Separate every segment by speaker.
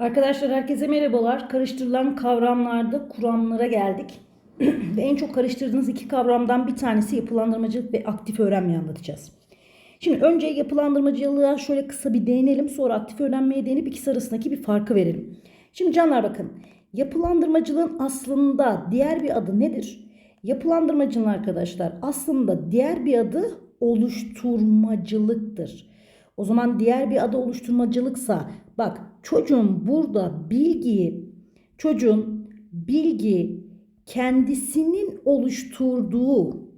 Speaker 1: Arkadaşlar herkese merhabalar. Karıştırılan kavramlarda kuramlara geldik. ve en çok karıştırdığınız iki kavramdan bir tanesi yapılandırmacılık ve aktif öğrenmeyi anlatacağız. Şimdi önce yapılandırmacılığa şöyle kısa bir değinelim. Sonra aktif öğrenmeye değinip ikisi arasındaki bir farkı verelim. Şimdi canlar bakın. Yapılandırmacılığın aslında diğer bir adı nedir? Yapılandırmacılığın arkadaşlar aslında diğer bir adı oluşturmacılıktır. O zaman diğer bir adı oluşturmacılıksa bak çocuğun burada bilgiyi çocuğun bilgi kendisinin oluşturduğu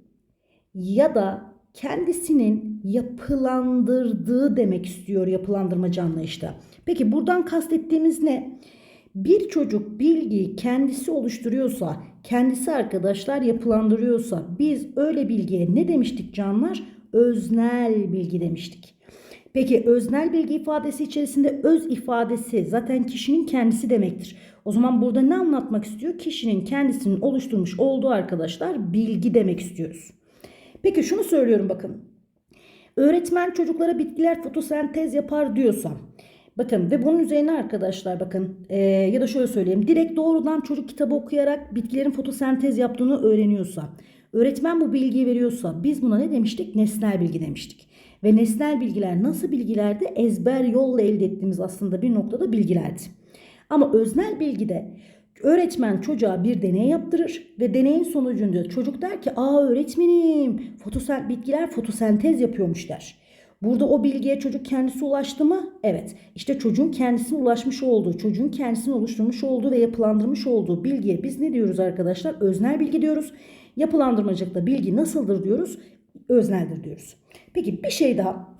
Speaker 1: ya da kendisinin yapılandırdığı demek istiyor yapılandırmacı anlayışta. Peki buradan kastettiğimiz ne? Bir çocuk bilgiyi kendisi oluşturuyorsa, kendisi arkadaşlar yapılandırıyorsa biz öyle bilgiye ne demiştik canlar? Öznel bilgi demiştik. Peki öznel bilgi ifadesi içerisinde öz ifadesi zaten kişinin kendisi demektir. O zaman burada ne anlatmak istiyor? Kişinin kendisinin oluşturmuş olduğu arkadaşlar bilgi demek istiyoruz. Peki şunu söylüyorum bakın. Öğretmen çocuklara bitkiler fotosentez yapar diyorsa Bakın ve bunun üzerine arkadaşlar bakın e, ya da şöyle söyleyeyim. Direkt doğrudan çocuk kitabı okuyarak bitkilerin fotosentez yaptığını öğreniyorsa, öğretmen bu bilgiyi veriyorsa biz buna ne demiştik? Nesnel bilgi demiştik. Ve nesnel bilgiler nasıl bilgilerdi? Ezber yolla elde ettiğimiz aslında bir noktada bilgilerdi. Ama öznel bilgide öğretmen çocuğa bir deney yaptırır ve deneyin sonucunda çocuk der ki aa öğretmenim fotosent bitkiler fotosentez yapıyormuş der. Burada o bilgiye çocuk kendisi ulaştı mı? Evet. İşte çocuğun kendisine ulaşmış olduğu, çocuğun kendisini oluşturmuş olduğu ve yapılandırmış olduğu bilgiye biz ne diyoruz arkadaşlar? Öznel bilgi diyoruz. Yapılandırmacılıkta bilgi nasıldır diyoruz? Özneldir diyoruz. Peki bir şey daha.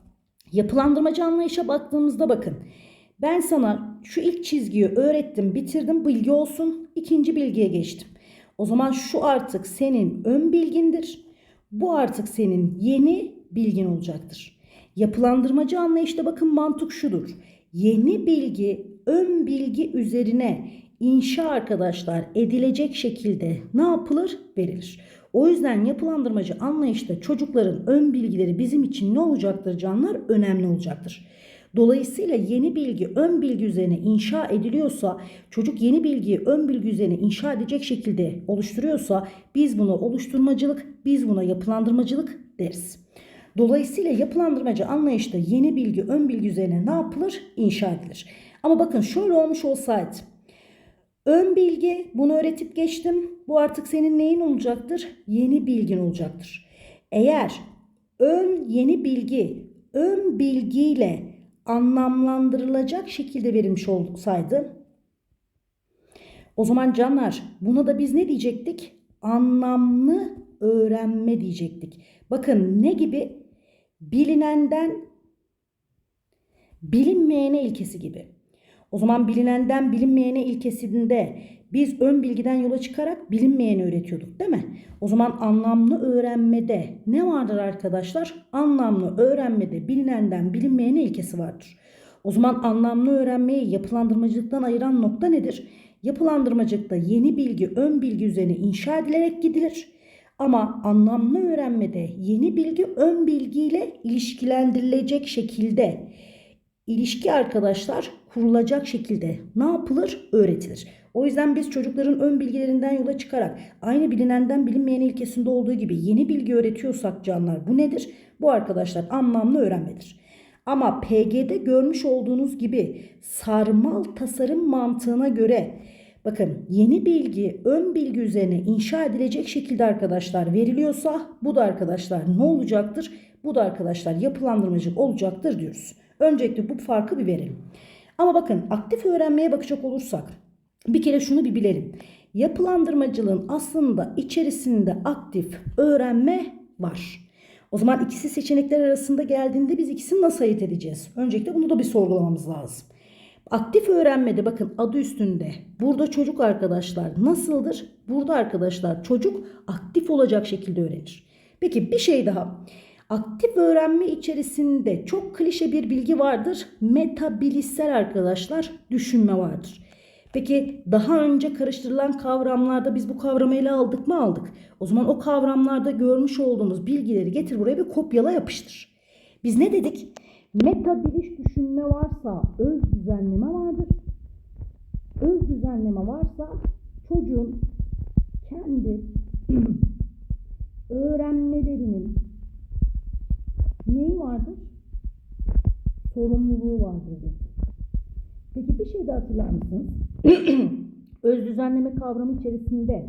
Speaker 1: Yapılandırmacı anlayışa baktığımızda bakın. Ben sana şu ilk çizgiyi öğrettim, bitirdim, bilgi olsun. İkinci bilgiye geçtim. O zaman şu artık senin ön bilgindir. Bu artık senin yeni bilgin olacaktır. Yapılandırmacı anlayışta bakın mantık şudur. Yeni bilgi ön bilgi üzerine inşa arkadaşlar edilecek şekilde ne yapılır? Verilir. O yüzden yapılandırmacı anlayışta çocukların ön bilgileri bizim için ne olacaktır canlar? Önemli olacaktır. Dolayısıyla yeni bilgi ön bilgi üzerine inşa ediliyorsa, çocuk yeni bilgiyi ön bilgi üzerine inşa edecek şekilde oluşturuyorsa biz buna oluşturmacılık, biz buna yapılandırmacılık deriz. Dolayısıyla yapılandırmacı anlayışta yeni bilgi ön bilgi üzerine ne yapılır? İnşa edilir. Ama bakın şöyle olmuş olsaydı. Ön bilgi bunu öğretip geçtim. Bu artık senin neyin olacaktır? Yeni bilgin olacaktır. Eğer ön yeni bilgi ön bilgiyle anlamlandırılacak şekilde verilmiş olsaydı o zaman canlar buna da biz ne diyecektik? Anlamlı öğrenme diyecektik. Bakın ne gibi? Bilinenden bilinmeyene ilkesi gibi. O zaman bilinenden bilinmeyene ilkesinde biz ön bilgiden yola çıkarak bilinmeyeni öğretiyorduk değil mi? O zaman anlamlı öğrenmede ne vardır arkadaşlar? Anlamlı öğrenmede bilinenden bilinmeyene ilkesi vardır. O zaman anlamlı öğrenmeyi yapılandırmacılıktan ayıran nokta nedir? Yapılandırmacılıkta yeni bilgi ön bilgi üzerine inşa edilerek gidilir. Ama anlamlı öğrenmede yeni bilgi ön bilgiyle ilişkilendirilecek şekilde ilişki arkadaşlar kurulacak şekilde ne yapılır? Öğretilir. O yüzden biz çocukların ön bilgilerinden yola çıkarak aynı bilinenden bilinmeyen ilkesinde olduğu gibi yeni bilgi öğretiyorsak canlar bu nedir? Bu arkadaşlar anlamlı öğrenmedir. Ama PG'de görmüş olduğunuz gibi sarmal tasarım mantığına göre Bakın yeni bilgi ön bilgi üzerine inşa edilecek şekilde arkadaşlar veriliyorsa bu da arkadaşlar ne olacaktır? Bu da arkadaşlar yapılandırmacı olacaktır diyoruz. Öncelikle bu farkı bir verelim. Ama bakın aktif öğrenmeye bakacak olursak bir kere şunu bir bilelim. Yapılandırmacılığın aslında içerisinde aktif öğrenme var. O zaman ikisi seçenekler arasında geldiğinde biz ikisini nasıl ayırt edeceğiz? Öncelikle bunu da bir sorgulamamız lazım. Aktif öğrenmede bakın adı üstünde. Burada çocuk arkadaşlar nasıldır? Burada arkadaşlar çocuk aktif olacak şekilde öğrenir. Peki bir şey daha. Aktif öğrenme içerisinde çok klişe bir bilgi vardır. Metabilistsel arkadaşlar düşünme vardır. Peki daha önce karıştırılan kavramlarda biz bu kavramı ele aldık mı aldık? O zaman o kavramlarda görmüş olduğumuz bilgileri getir buraya bir kopyala yapıştır. Biz ne dedik? Meta biliş düşünme varsa öz düzenleme vardır. düzenleme varsa çocuğun kendi öğrenmelerinin neyi vardır? Sorumluluğu vardır. Peki bir şey de hatırlar mısınız? Öz düzenleme kavramı içerisinde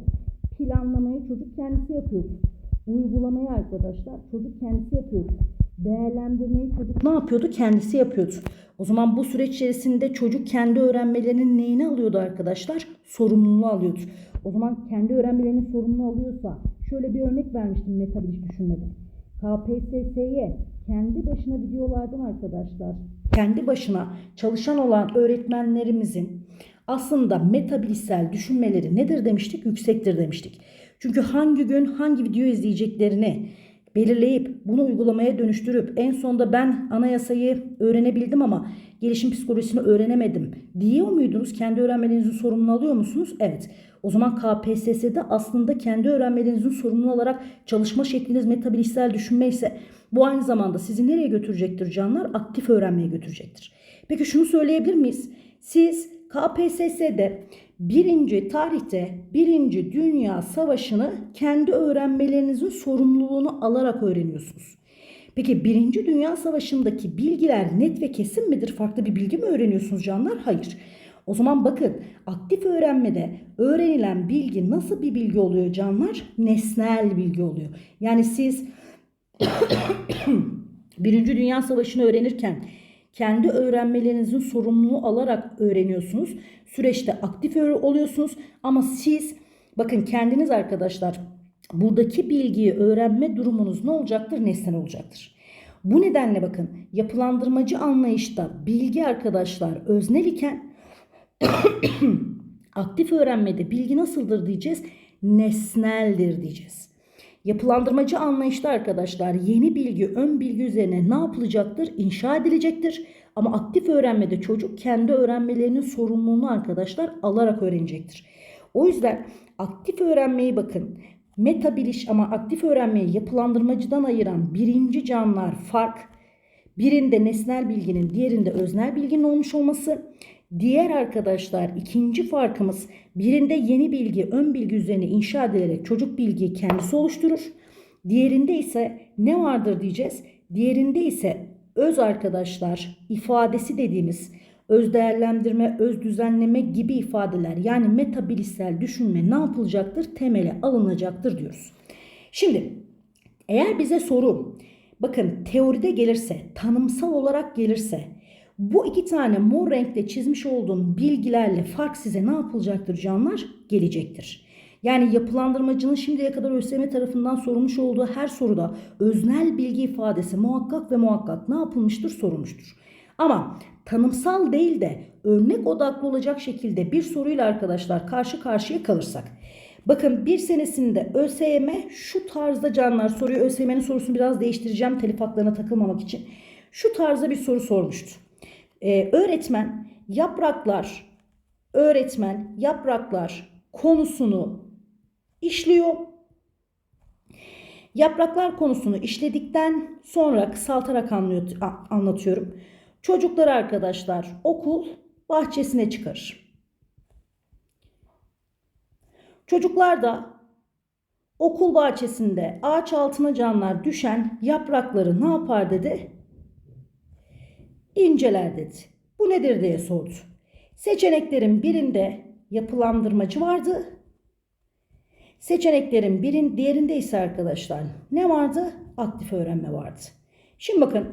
Speaker 1: planlamayı çocuk kendisi yapıyor. Uygulamayı arkadaşlar çocuk kendisi yapıyor. Değerlendirmeyi çocuk ne yapıyordu? Kendisi yapıyordu. O zaman bu süreç içerisinde çocuk kendi öğrenmelerinin neyini alıyordu arkadaşlar? Sorumluluğunu alıyordu. O zaman kendi öğrenmelerinin sorumluluğunu alıyorsa şöyle bir örnek vermiştim metabiliş düşünmede. KPSS'ye kendi başına gidiyorlardan arkadaşlar. Kendi başına çalışan olan öğretmenlerimizin aslında metabilişsel düşünmeleri nedir demiştik? Yüksektir demiştik. Çünkü hangi gün hangi video izleyeceklerini belirleyip bunu uygulamaya dönüştürüp en sonunda ben anayasayı öğrenebildim ama gelişim psikolojisini öğrenemedim diyor muydunuz? Kendi öğrenmelerinizin sorumluluğunu alıyor musunuz? Evet. O zaman KPSS'de aslında kendi öğrenmelerinizin sorumluluğu alarak çalışma şekliniz metabilişsel düşünme ise bu aynı zamanda sizi nereye götürecektir canlar? Aktif öğrenmeye götürecektir. Peki şunu söyleyebilir miyiz? Siz KPSS'de birinci tarihte birinci dünya savaşını kendi öğrenmelerinizin sorumluluğunu alarak öğreniyorsunuz. Peki birinci dünya savaşındaki bilgiler net ve kesin midir? Farklı bir bilgi mi öğreniyorsunuz canlar? Hayır. O zaman bakın aktif öğrenmede öğrenilen bilgi nasıl bir bilgi oluyor canlar? Nesnel bilgi oluyor. Yani siz Birinci Dünya Savaşı'nı öğrenirken kendi öğrenmelerinizin sorumluluğu alarak öğreniyorsunuz. Süreçte aktif oluyorsunuz ama siz bakın kendiniz arkadaşlar buradaki bilgiyi öğrenme durumunuz ne olacaktır? Nesnel olacaktır. Bu nedenle bakın yapılandırmacı anlayışta bilgi arkadaşlar öznel iken aktif öğrenmede bilgi nasıldır diyeceğiz? Nesneldir diyeceğiz. Yapılandırmacı anlayışta arkadaşlar yeni bilgi ön bilgi üzerine ne yapılacaktır? İnşa edilecektir. Ama aktif öğrenmede çocuk kendi öğrenmelerinin sorumluluğunu arkadaşlar alarak öğrenecektir. O yüzden aktif öğrenmeyi bakın meta biliş ama aktif öğrenmeyi yapılandırmacıdan ayıran birinci canlar fark. Birinde nesnel bilginin diğerinde öznel bilginin olmuş olması. Diğer arkadaşlar ikinci farkımız birinde yeni bilgi ön bilgi üzerine inşa edilerek çocuk bilgiyi kendisi oluşturur. Diğerinde ise ne vardır diyeceğiz. Diğerinde ise öz arkadaşlar ifadesi dediğimiz öz değerlendirme, öz düzenleme gibi ifadeler yani metabilişsel düşünme ne yapılacaktır? Temele alınacaktır diyoruz. Şimdi eğer bize soru bakın teoride gelirse, tanımsal olarak gelirse bu iki tane mor renkle çizmiş olduğum bilgilerle fark size ne yapılacaktır canlar? Gelecektir. Yani yapılandırmacının şimdiye kadar ÖSYM tarafından sorulmuş olduğu her soruda öznel bilgi ifadesi muhakkak ve muhakkak ne yapılmıştır sorulmuştur. Ama tanımsal değil de örnek odaklı olacak şekilde bir soruyla arkadaşlar karşı karşıya kalırsak. Bakın bir senesinde ÖSYM şu tarzda canlar soruyu ÖSYM'nin sorusunu biraz değiştireceğim telif haklarına takılmamak için. Şu tarzda bir soru sormuştu. Ee, öğretmen yapraklar öğretmen yapraklar konusunu işliyor. Yapraklar konusunu işledikten sonra kısaltarak anlatıyorum. Çocuklar arkadaşlar okul bahçesine çıkar. Çocuklar da okul bahçesinde ağaç altına canlar düşen yaprakları ne yapar dedi? İnceler dedi. Bu nedir diye sordu. Seçeneklerin birinde yapılandırmacı vardı. Seçeneklerin birin diğerinde ise arkadaşlar ne vardı? Aktif öğrenme vardı. Şimdi bakın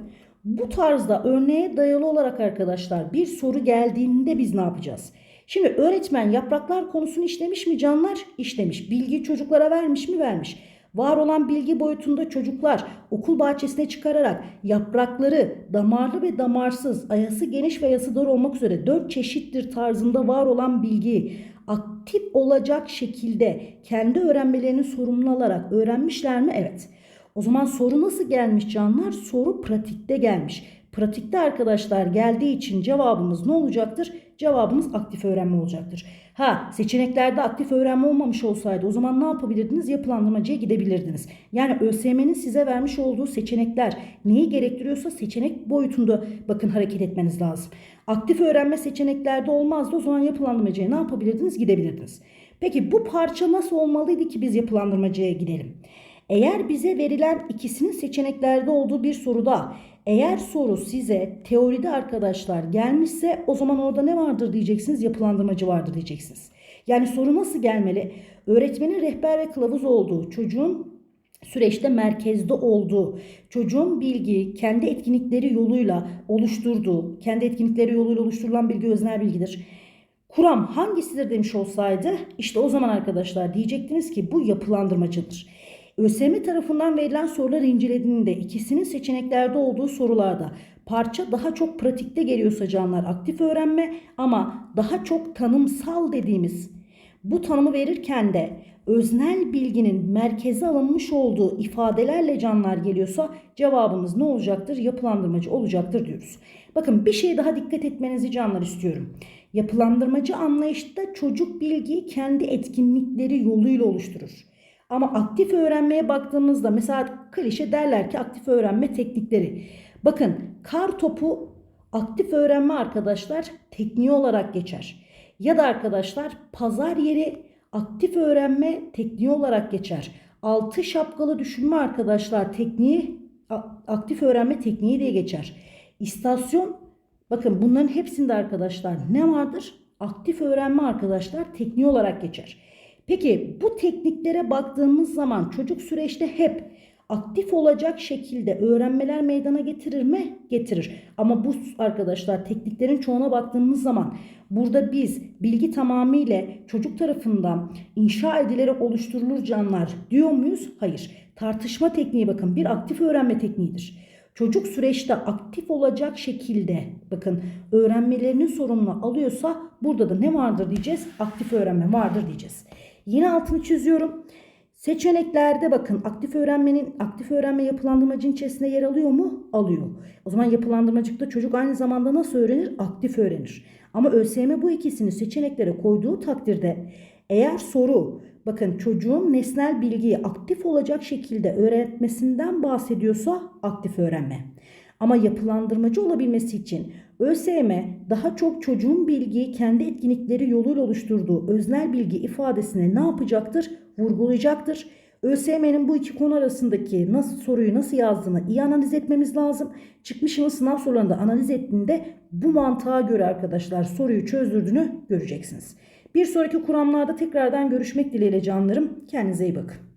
Speaker 1: bu tarzda örneğe dayalı olarak arkadaşlar bir soru geldiğinde biz ne yapacağız? Şimdi öğretmen yapraklar konusunu işlemiş mi canlar? İşlemiş. Bilgi çocuklara vermiş mi? Vermiş. Var olan bilgi boyutunda çocuklar okul bahçesine çıkararak yaprakları damarlı ve damarsız, ayası geniş ve yası dar olmak üzere dört çeşittir tarzında var olan bilgiyi aktif olacak şekilde kendi öğrenmelerini sorumlu alarak öğrenmişler mi? Evet. O zaman soru nasıl gelmiş canlar? Soru pratikte gelmiş. Pratikte arkadaşlar geldiği için cevabımız ne olacaktır? Cevabımız aktif öğrenme olacaktır. Ha seçeneklerde aktif öğrenme olmamış olsaydı o zaman ne yapabilirdiniz? Yapılandırmacıya gidebilirdiniz. Yani ÖSYM'nin size vermiş olduğu seçenekler neyi gerektiriyorsa seçenek boyutunda bakın hareket etmeniz lazım. Aktif öğrenme seçeneklerde olmazdı o zaman yapılandırmacıya ne yapabilirdiniz? Gidebilirdiniz. Peki bu parça nasıl olmalıydı ki biz yapılandırmacıya gidelim? Eğer bize verilen ikisinin seçeneklerde olduğu bir soruda eğer soru size teoride arkadaşlar gelmişse o zaman orada ne vardır diyeceksiniz? Yapılandırmacı vardır diyeceksiniz. Yani soru nasıl gelmeli? Öğretmenin rehber ve kılavuz olduğu, çocuğun süreçte merkezde olduğu, çocuğun bilgi kendi etkinlikleri yoluyla oluşturduğu, kendi etkinlikleri yoluyla oluşturulan bilgi öznel bilgidir. Kuram hangisidir demiş olsaydı işte o zaman arkadaşlar diyecektiniz ki bu yapılandırmacıdır. ÖSYM tarafından verilen sorular incelediğinde ikisinin seçeneklerde olduğu sorularda parça daha çok pratikte geliyorsa canlar aktif öğrenme ama daha çok tanımsal dediğimiz bu tanımı verirken de öznel bilginin merkeze alınmış olduğu ifadelerle canlar geliyorsa cevabımız ne olacaktır? Yapılandırmacı olacaktır diyoruz. Bakın bir şey daha dikkat etmenizi canlar istiyorum. Yapılandırmacı anlayışta çocuk bilgiyi kendi etkinlikleri yoluyla oluşturur. Ama aktif öğrenmeye baktığımızda mesela klişe derler ki aktif öğrenme teknikleri. Bakın kar topu aktif öğrenme arkadaşlar tekniği olarak geçer. Ya da arkadaşlar pazar yeri aktif öğrenme tekniği olarak geçer. Altı şapkalı düşünme arkadaşlar tekniği aktif öğrenme tekniği diye geçer. İstasyon bakın bunların hepsinde arkadaşlar ne vardır? Aktif öğrenme arkadaşlar tekniği olarak geçer. Peki bu tekniklere baktığımız zaman çocuk süreçte hep aktif olacak şekilde öğrenmeler meydana getirir mi? Getirir. Ama bu arkadaşlar tekniklerin çoğuna baktığımız zaman burada biz bilgi tamamıyla çocuk tarafından inşa edilerek oluşturulur canlar diyor muyuz? Hayır. Tartışma tekniği bakın bir aktif öğrenme tekniğidir. Çocuk süreçte aktif olacak şekilde bakın öğrenmelerini sorumlu alıyorsa burada da ne vardır diyeceğiz? Aktif öğrenme vardır diyeceğiz. Yine altını çiziyorum. Seçeneklerde bakın aktif öğrenmenin aktif öğrenme yapılandırmacının içerisinde yer alıyor mu? Alıyor. O zaman yapılandırmacıkta çocuk aynı zamanda nasıl öğrenir? Aktif öğrenir. Ama ÖSYM bu ikisini seçeneklere koyduğu takdirde eğer soru bakın çocuğun nesnel bilgiyi aktif olacak şekilde öğretmesinden bahsediyorsa aktif öğrenme. Ama yapılandırmacı olabilmesi için ÖSYM daha çok çocuğun bilgiyi kendi etkinlikleri yoluyla oluşturduğu öznel bilgi ifadesine ne yapacaktır? Vurgulayacaktır. ÖSYM'nin bu iki konu arasındaki nasıl soruyu nasıl yazdığını iyi analiz etmemiz lazım. Çıkmış yılı sınav sorularında analiz ettiğinde bu mantığa göre arkadaşlar soruyu çözdürdüğünü göreceksiniz. Bir sonraki kuramlarda tekrardan görüşmek dileğiyle canlarım. Kendinize iyi bakın.